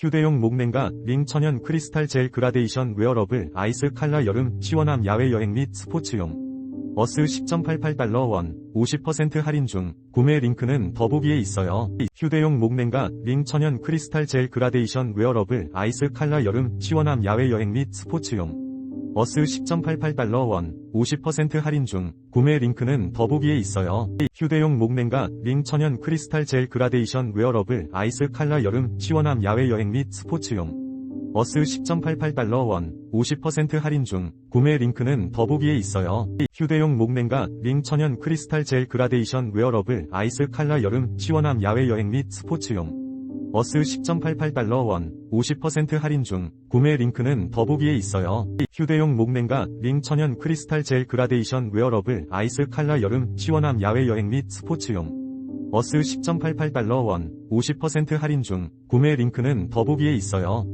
휴대용 목냉각 링 천연 크리스탈 젤 그라데이션 웨어러블 아이스 칼라 여름 시원함 야외 여행 및 스포츠용. 어스 10.88달러 원 50% 할인 중. 구매 링크는 더보기에 있어요. 휴대용 목냉각 링 천연 크리스탈 젤 그라데이션 웨어러블 아이스 칼라 여름 시원함 야외 여행 및 스포츠용 어스 10.88달러 원 50% 할인 중 구매 링크는 더보기에 있어요. 휴대용 목냉각 링 천연 크리스탈 젤 그라데이션 웨어러블 아이스 칼라 여름 시원함 야외 여행 및 스포츠용 어스 10.88달러 원 50% 할인 중 구매 링크는 더보기에 있어요. 휴대용 목냉각 링 천연 크리스탈 젤 그라데이션 웨어러블 아이스 칼라 여름 시원함 야외 여행 및 스포츠용 어스 10.88달러 원 50% 할인 중 구매 링크는 더보기에 있어요. 휴대용 목냉각 링 천연 크리스탈 젤 그라데이션 웨어러블 아이스 칼라 여름 시원함 야외 여행 및 스포츠용 어스 10.88달러 원 50% 할인 중 구매 링크는 더보기에 있어요.